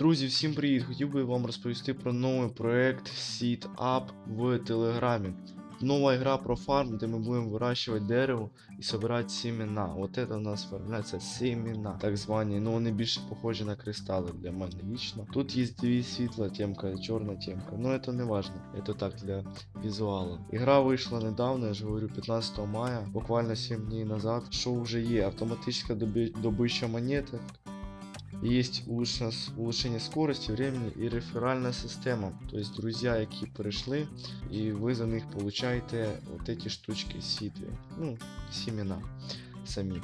Друзі, всім привіт! Хотів би вам розповісти про новий проект Seed Up в Телеграмі. Нова игра про фарм, де ми будемо вирощувати дерево і збирати семена. Вот это у нас формуляція семена, так звані. Ну вони більше похожі на кристали для мене лично. Тут є дві світла темка, чорна темка. Ну это не важно. Это так для візуала. Ігра вийшла недавно, я ж говорю, 15 мая, буквально 7 днів назад. Що вже є? Автоматична доби- добича монети. Есть улучшение скорости, времени и реферальная система. То есть друзья, які перейшли, і ви за них получаєте эти штучки сіти. Ну, семена самі.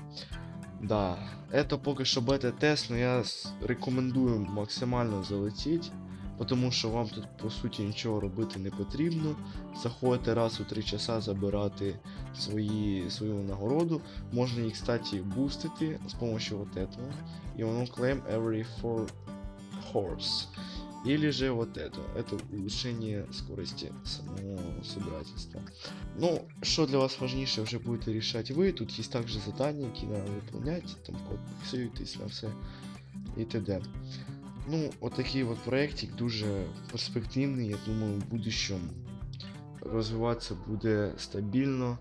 Да, это поки що бета-тест, но я рекомендую максимально залетіти, тому що вам тут по суті нічого робити не потрібно. Заходите раз у 3 часа забирати свої, свою нагороду. Можна їх, кстати, бустити з помощью вот этого. И он claim every four horse. Или же вот это. Это улучшение скорости самого собирательства. Ну, что для вас важнейшее, уже будете решать вы. Тут есть также задания, які надо выполнять. Там подписывайтесь на все і т.д. Ну, от такий от проєктик дуже перспективний. Я думаю, в будущому розвиватися буде стабільно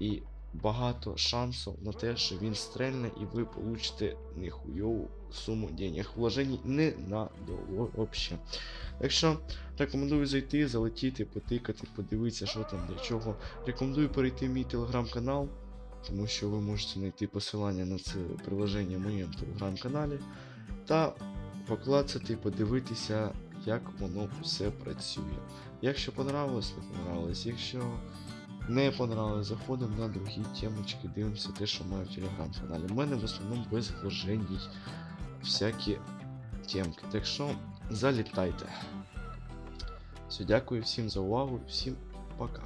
і багато шансів на те, що він стрельне і ви получите нехуйову суму денег. Вложень не надовго вообще. Так що рекомендую зайти, залетіти, потикати, подивитися, що там для чого. Рекомендую перейти в мій телеграм-канал, тому що ви можете знайти посилання на це приложення в моєму телеграм-каналі. Та поклацати, подивитися, як воно все працює. Якщо понравилось, не понравилось. Якщо не понравилось, заходимо на другі темочки, дивимося те, що маю в телеграм-каналі. У мене в основному без вложень всякі темки. Так що залітайте. Все, дякую всім за увагу, всім пока.